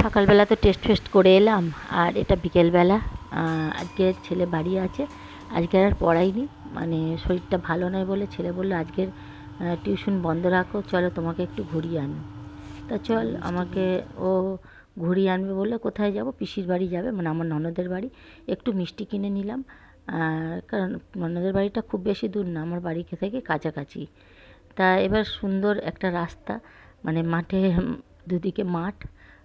সকালবেলা তো test fest করে এলাম, আর এটা বিকেলবেলা। আজকে ছেলে বাড়ি আছে, আজকে আর পড়াইনি মানে শরীরটা ভালো নয় বলে ছেলে বলল, আজকের টিউশন বন্ধ রাখো, চলো তোমাকে একটু ঘুরিয়ে আনো। তা চল, আমাকে ও ঘুরিয়ে আনবে বললে, কোথায় যাব? পিসির বাড়ি যাবে মানে আমার ননদের বাড়ি। একটু মিষ্টি কিনে নিলাম কারণ ননদের বাড়িটা খুব বেশি দূর না, আমার বাড়ি থেকে কাছাকাছি। তা এবার সুন্দর একটা রাস্তা মানে মাঠে, দুদিকে মাঠ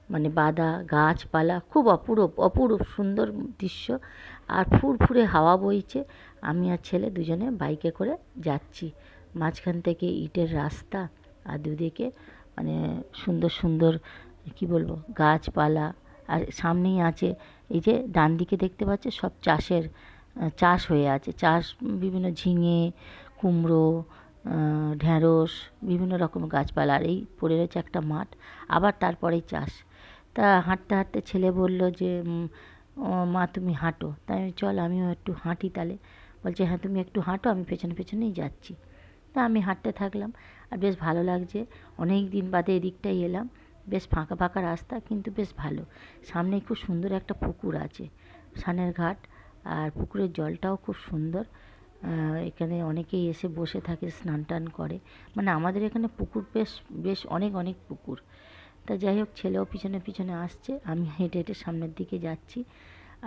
মানে বাদা, গাছপালা, খুব অপূরূপ অপূরূপ সুন্দর দৃশ্য। আর ফুরফুরে হাওয়া বইছে। আমি আর ছেলে দুজনে বাইকে করে যাচ্ছি। মাঝখান থেকে ইটের রাস্তা আর দুদিকে মানে সুন্দর সুন্দর, কি বলব, গাছপালা। আর সামনেই আছে এই যে ডান দিকে দেখতে পাচ্ছে, সব চাষের চাষ হয়ে আছে। চাষ বিভিন্ন ঝিঙে, কুমড়ো ঢ্যাঁড়স, বিভিন্ন রকম গাছপালা আর এই পড়ে রয়েছে একটা মাঠ, আবার তারপরেই চাষ। তা হাঁটতে হাঁটতে ছেলে বলল যে মা তুমি হাঁটো। তাই আমি চল আমিও একটু হাঁটি তাহলে। বলছে হ্যাঁ তুমি একটু হাঁটো, আমি পেছনে পেছনেই যাচ্ছি। তা আমি হাঁটতে থাকলাম আর বেশ ভালো লাগছে। অনেক দিন বাদে এদিকটাই এলাম। বেশ ফাঁকা ফাঁকা রাস্তা, কিন্তু বেশ ভালো। সামনে খুব সুন্দর একটা পুকুর আছে, সানের ঘাট, আর পুকুরের জলটাও খুব সুন্দর। এখানে অনেকেই এসে বসে থাকে, স্নান টান করে। মানে আমাদের এখানে পুকুর বেশ বেশ অনেক অনেক পুকুর। তা যাই হোক, ছেলেও পিছনে পিছনে আসছে, আমি হেঁটে হেঁটে সামনের দিকে যাচ্ছি।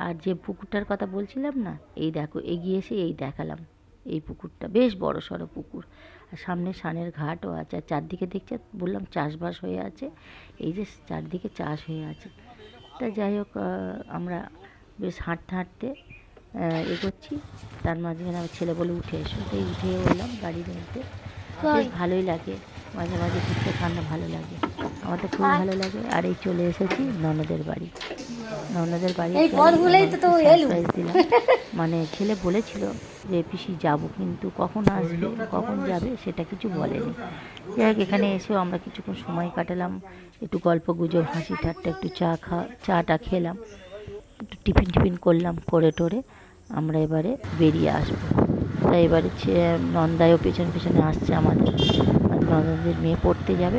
আর যে পুকুরটার কথা বলছিলাম না, এই দেখো, এগিয়ে এসে এই দেখালাম, এই পুকুরটা। বেশ বড় সড়ো পুকুর। আর সামনে সানের ঘাটও আছে। আর চারদিকে দেখছে, বললাম চাষবাস হয়ে আছে। এই যে চারদিকে চাষ হয়ে আছে। তা যাই হোক আমরা বেশ হাঁটতে হাঁটতে এগোচ্ছি। তার মাঝখানে আমার ছেলে বলে উঠে এসো। তাই উঠে এলাম গাড়ির মধ্যে বেশ ভালোই লাগে। মাঝে মাঝে ঘুরতে ঠান্ডা ভালো লাগে। আমার তো খুব ভালো লাগে। আর এই চলে এসেছি ননদের বাড়ি। ননদের বাড়ি। সারপ্রাইজ দিলাম। মানে ছেলে বলেছিল যে পিসি যাব কিন্তু কখন আসবে কখন যাবে সেটা কিছু বলেনি। যাই হোক এখানে এসেও আমরা কিছুক্ষণ সময় কাটালাম। একটু গল্প গুজব হাসি ঠাট্টা একটু চা খা চাটা খেলাম। টিফিন টিফিন করলাম করে টরে, আমরা এবারে বেরিয়ে আসব। তাই এবারে নন্দায়ও পেছনে পেছনে আসছে আমাদের। ননদের মেয়ে পড়তে যাবে।